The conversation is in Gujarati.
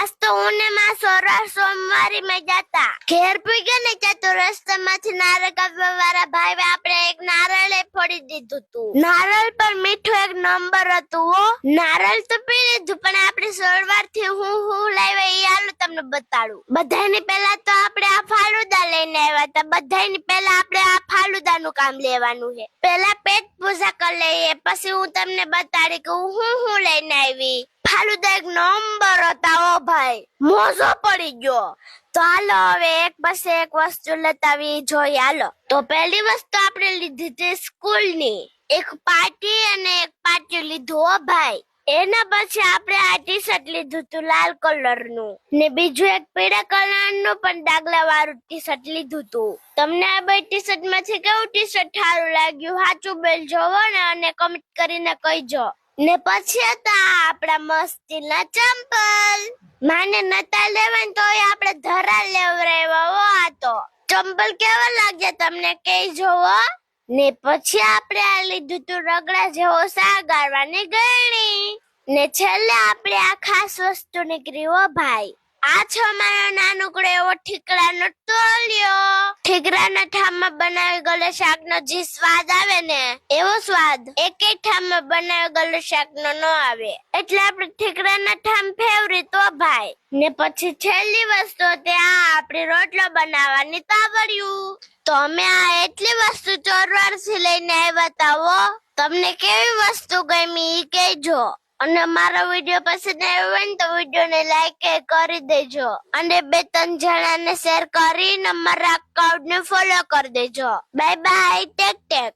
આજ તો હું ને માં સોરા સોમવારી માં જતા. ઘેર પૂગ્યા ને ત્યાં તો રસ્તામાંથી નારળ કાપવા વાળા ભાઈ આપણે એક નારળ ફોડી દીધું તું. નારળ પર મીઠું એક નંબર હતું હો. નારળ તો પી લીધું, પણ આપણે સોળવારથી હું હું લાવ્યા એ હાલો તમને બતાડું. બધાની પહેલા તો આપણે આ ફાળુદા લઈને આવ્યા હતા. બધાની પહેલા આપણે આ કામ લેવાનું છે. પહેલા પેટ પૂજા કરી લઈએ, પછી હું તમને બતાડી કે હું હું લઈને આવી. ફાલુદા એક નંબર હતા ભાઈ. મોજો પડી ગયો. તો હાલો હવે એક પછી એક વસ્તુ લતાવી, જોઈ હાલો. તો પહેલી વસ્તુ આપણે લીધી હતી સ્કૂલની એક પાર્ટી અને એક પાર્ટી લીધું ભાઈ. એના પછી આપણે આ ટી શર્ટ લીધું હતું લાલ કલરનું ને બીજું એક પીળા કલરનું પણ ડાગલા વાળું ટી શર્ટ લીધું હતું તમને આ બે ટી શર્ટમાંથી કેવું ટી શર્ટ સારું લાગ્યું? સાચું બેલ જોવો ને, અને કમેન્ટ કરીને કહીજો. ને પછી હતા આપણા મસ્તીના ચંપલ. માને નતા લેવા ને તોય આપણે ધરા લેવરાવ્યો હતો તો. ચંપલ કેવા લાગ્યા તમને કઈ જોવો ને પછી આપણે આ લીધું તું રગડા જેવો સાગારવાની ગયણી ને છેલ્લે આપણે આ ખાસ વસ્તુ નીકળી ભાઈ. આ છે મારો નાનકડો એવો ઠીકરાનો ટોલિયો ઠીકરાના ઠામમાં બનાવી ગયેલો શાકનો જે સ્વાદ આવે ને, એવો સ્વાદ એક ઠામમાં બનાવી ગયેલો શાકનો ન આવે. એટલે આપણે ઠીકરાના ઠામ ફેવરિટ હો ભાઈ. ને પછી છેલ્લી વસ્તુ તે આ આપણે રોટલો બનાવવાની તાવડ્યું. તો અમે આ એટલી વસ્તુ ચોરવારથી લઈને આવ્યા તાવો તમને કેવી વસ્તુ ગમી એ કહેજો. અને મારો વીડિયો પસંદ આવ્યો હોય ને તો વિડીયોને લાઈક કરી દેજો. અને બે ત્રણ જણાને શેર કરીને મારા અકાઉન્ટને ફોલો કરી દેજો. Bye bye take tech